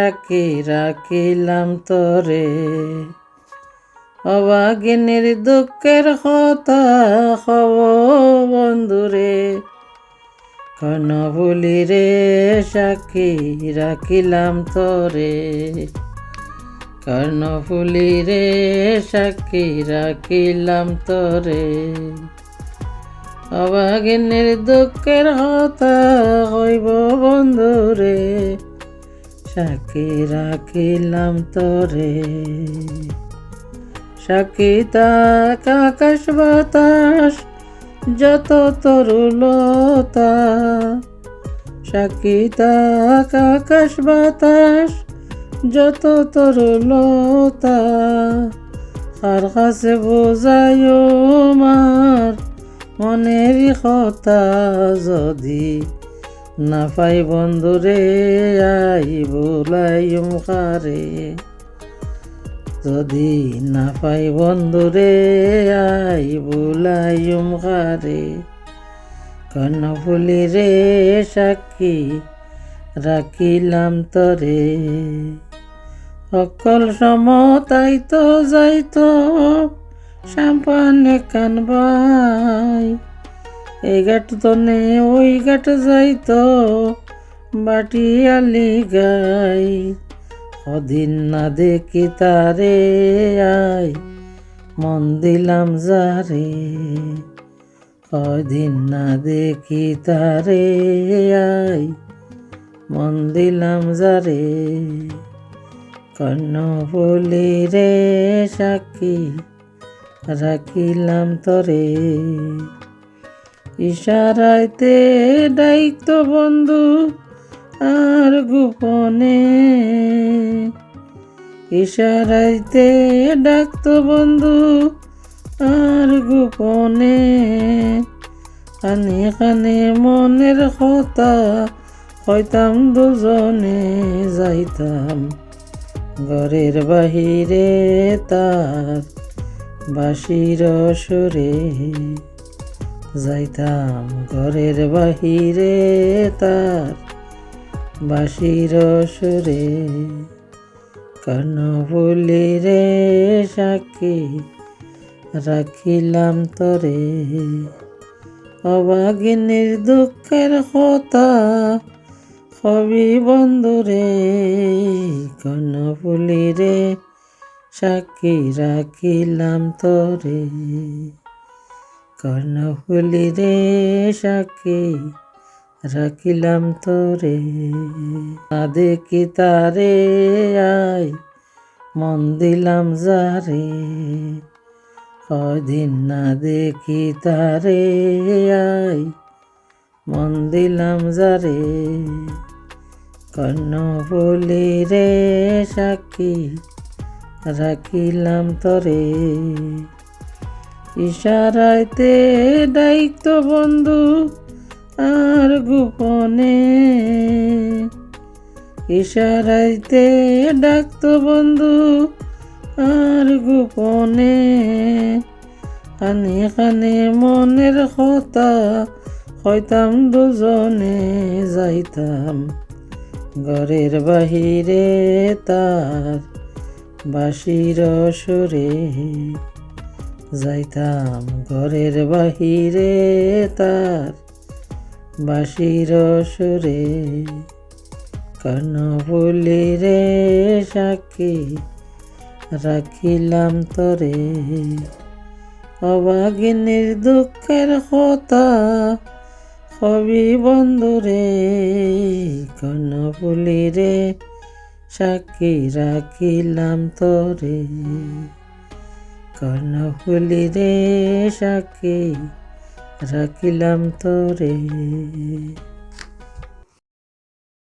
রাখি রাখিলাম তরে। অবাগিনীর দুঃখের কথা খব বন্ধুরে। কন বলি রে সাক্ষী, রাখিলাম তরে। কর্ণফুলি রে সাক্ষী, রাখিলাম তরে। অবাগিনীর দুঃখের হতা হইব বন্ধুরে। সাক্ষী রাখিলাম তরে। সাক্ষী তাক আকাশ বাতাস, যত তরুলতা। সাক্ষী তাক আকাশ বাতাস, যত তরুলতা। আর কাছে বোঝায় মার মনের কথা যদি না পাই বন্ধুরে আই বোলাইম কারে যদি না পাই বন্ধুরে আই বোলাইম কারে কর্ণফুলি রে, সাক্ষী রাখিলাম তরে। অকল সমতাইতো যাইতো, সাম্পানে কানবাই এই ঘাট তনে ওই ঘাট যাইতো, বাটি আলি গাই। অদিন না দেখি তারে আই, মন দিলাম যারে। কদিন না দেখি তারে আই, মন দিলাম যারে। কর্ণ বলি রে সাক্ষী, রাখিলাম তরে। ইশারাইতে দায়িত্ব বন্ধু আর গোপনে। ইশারাইতে ডাকতো বন্ধু আর গোপনে। কানে কানে মনের কথা হইতাম দুজনে যাইতাম। ঘরের বাহিরে তার বাসির সুরে। যাইতাম ঘরের বাহিরে তার বাসির সুরে। কান বলি রে সাক্ষী রাখিলাম তরে। অবাগিনীর দুঃখের কথা হবি বন্ধুরে কন ফুলি রে সাক্ষী রাখিলাম তরে। কর্ণ ফুলি রে সাক্ষী রাখিলাম তরে। না দেখি তারে? আয়, মন দিলাম যারে। কদিন না দেখি তারে। আয়, মন দিলাম যারে। কর্ণ বলি রে সাক্ষী রাখিলাম তরে। ইশারাইতে দায়িত্ব বন্ধু আর গোপনে। ইশারাইতে ডাকতো বন্ধু আর গোপনে। কানে কানে মনের কথা হইতাম দুজনে যাইতাম। ঘরের বাহিরে তার বাসির সুরে। যাইতাম ঘরের বাহিরে তার বাসির সুরে। কর্ণ বলি রে সাক্ষী, রাখিলাম তরে। অবাগিনীর দুঃখের কথা হবি বন্ধুরে কর্ণ বলি রে সাক্ষী, রাখিলাম তরে। কর্ণ বলি রে সাকে রাখিলাম তরে।